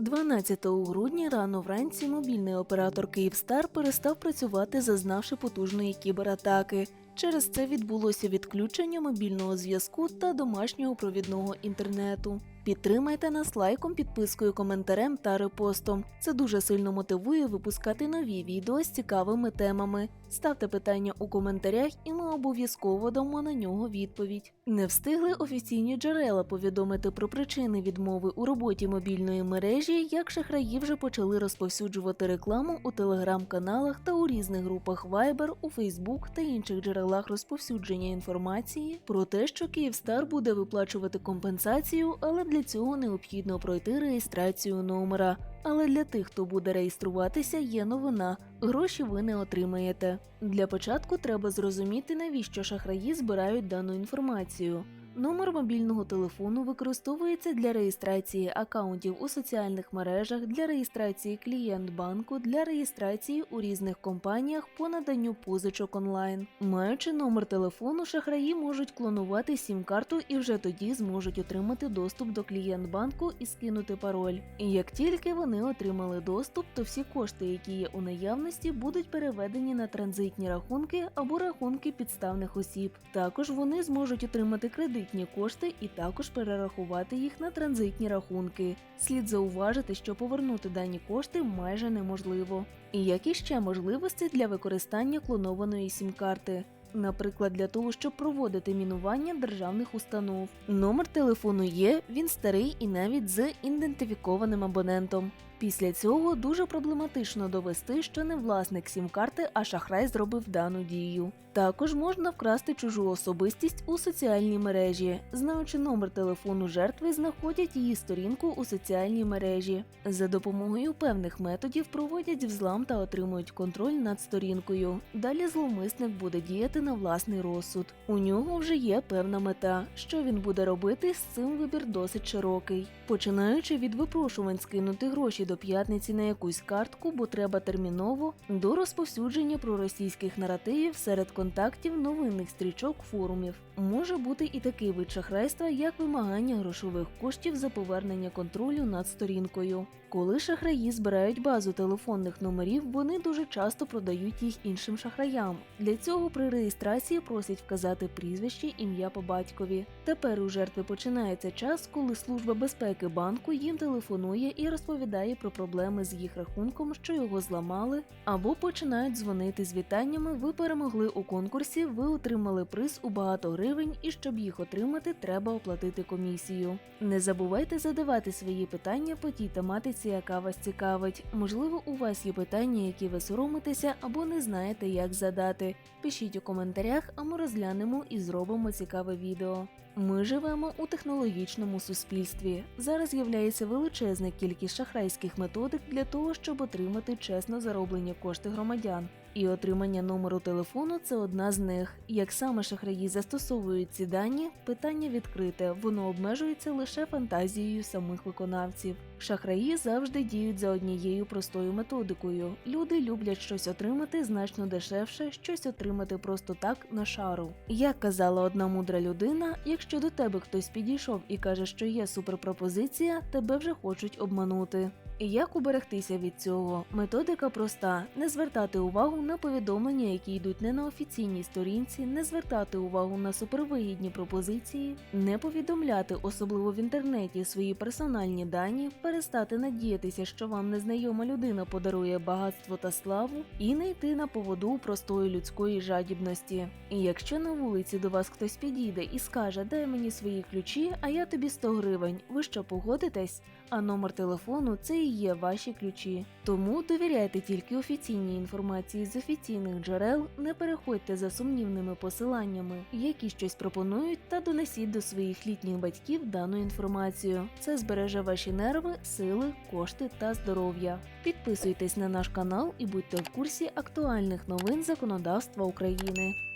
12 грудня рано вранці мобільний оператор Київстар перестав працювати, зазнавши потужної кібератаки. Через це відбулося відключення мобільного зв'язку та домашнього провідного інтернету. Підтримайте нас лайком, підпискою, коментарем та репостом. Це дуже сильно мотивує випускати нові відео з цікавими темами. Ставте питання у коментарях, і ми обов'язково дамо на нього відповідь. Не встигли офіційні джерела повідомити про причини відмови у роботі мобільної мережі, як шахраї вже почали розповсюджувати рекламу у телеграм-каналах та у різних групах Viber, у Facebook та інших джерелах розповсюдження інформації про те, що Київстар буде виплачувати компенсацію, але для цього необхідно пройти реєстрацію номера. Але для тих, хто буде реєструватися, є новина. Гроші ви не отримаєте. Для початку треба зрозуміти, навіщо шахраї збирають дану інформацію. Номер мобільного телефону використовується для реєстрації акаунтів у соціальних мережах, для реєстрації клієнт банку, для реєстрації у різних компаніях по наданню позичок онлайн. Маючи номер телефону, шахраї можуть клонувати сім-карту і вже тоді зможуть отримати доступ до клієнт банку і скинути пароль. І як тільки вони отримали доступ, то всі кошти, які є у наявності, будуть переведені на транзитні рахунки або рахунки підставних осіб. Також вони зможуть отримати кредитні кошти і також перерахувати їх на транзитні рахунки. Слід зауважити, що повернути дані кошти майже неможливо. І які ще можливості для використання клонованої сім-карти? Наприклад, для того, щоб проводити мінування державних установ. Номер телефону є, він старий і навіть з ідентифікованим абонентом. Після цього дуже проблематично довести, що не власник сім-карти, а шахрай зробив дану дію. Також можна вкрасти чужу особистість у соціальній мережі. Знаючи номер телефону жертви, знаходять її сторінку у соціальній мережі. За допомогою певних методів проводять взлам та отримують контроль над сторінкою. Далі зловмисник буде діяти на власний розсуд. У нього вже є певна мета. Що він буде робити, з цим вибір досить широкий. Починаючи від випрошувань скинути гроші до п'ятниці на якусь картку, бо треба терміново, до розповсюдження проросійських наративів серед контактів новинних стрічок форумів. Може бути і такий вид шахрайства, як вимагання грошових коштів за повернення контролю над сторінкою. Коли шахраї збирають базу телефонних номерів, вони дуже часто продають їх іншим шахраям. Для цього при реєстрації просять вказати прізвище, ім'я по батькові. Тепер у жертви починається час, коли служба безпеки банку їм телефонує і розповідає про проблеми з їх рахунком, що його зламали, або починають дзвонити з вітаннями. Ви перемогли у конкурсі, ви отримали приз у багато гривень, і щоб їх отримати, треба оплатити комісію. Не забувайте задавати свої питання по тій тематиці, яка вас цікавить. Можливо, у вас є питання, які ви соромитеся або не знаєте, як задати. Пишіть у коментарях, а ми розглянемо і зробимо цікаве відео. Ми живемо у технологічному суспільстві. Зараз з'являється величезна кількість шахрайських методик для того, щоб отримати чесно зароблені кошти громадян. І отримання номеру телефону це одна з них. Як саме шахраї застосовують ці дані, питання відкрите, воно обмежується лише фантазією самих виконавців. Шахраї завжди діють за однією простою методикою. Люди люблять щось отримати значно дешевше, щось отримати просто так на шару. Як казала одна мудра людина, якщо до тебе хтось підійшов і каже, що є суперпропозиція, тебе вже хочуть обманути. Як уберегтися від цього? Методика проста: не звертати увагу на повідомлення, які йдуть не на офіційній сторінці, не звертати увагу на супервигідні пропозиції, не повідомляти, особливо в інтернеті, свої персональні дані, перестати надіятися, що вам незнайома людина подарує багатство та славу, і не йти на поводу простої людської жадібності. І якщо на вулиці до вас хтось підійде і скаже, дай мені свої ключі, а я тобі 100 гривень, ви що погодитесь? А номер телефону це і є ваші ключі. Тому довіряйте тільки офіційній інформації з офіційних джерел, не переходьте за сумнівними посиланнями, які щось пропонують, та донесіть до своїх літніх батьків дану інформацію. Це збереже ваші нерви, сили, кошти та здоров'я. Підписуйтесь на наш канал і будьте в курсі актуальних новин законодавства України.